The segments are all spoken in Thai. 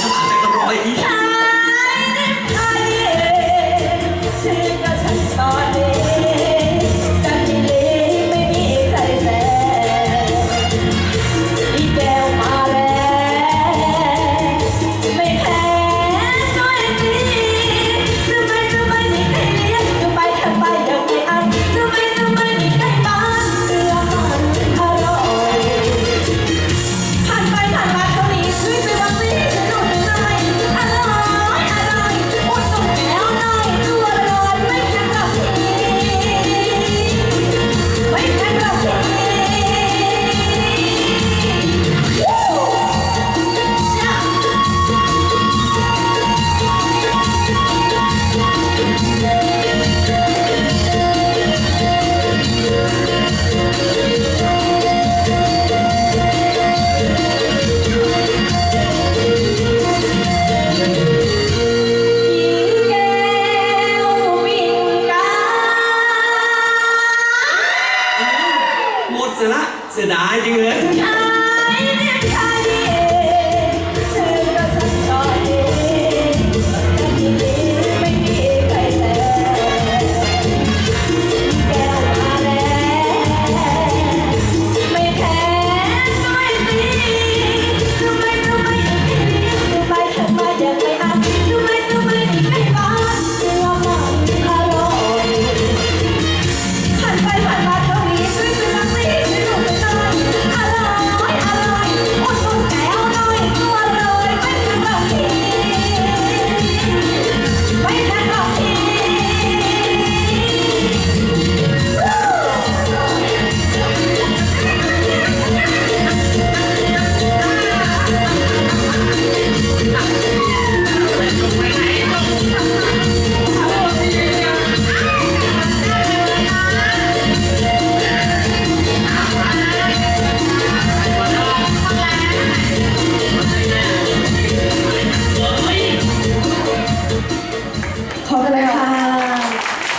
就是这个不好。 เสียละเสียดายจริงเลย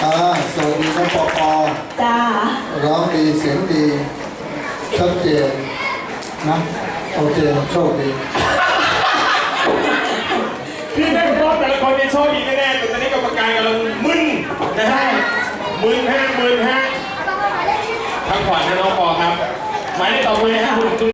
อ่าสวัสดีน้องปอปอจ้า ร้องดีเสียงดีชัดเจนนะโอเคโชคดีพี่ไม่พร้อมแต่ละคนนี่โชคดีแน่ๆแต่ตอนนี้กรรมการกำลังมึนนะฮะมึนฮะมึนฮะพักผ่อนนะน้องปอครับหมายเลขต่อไปฮะ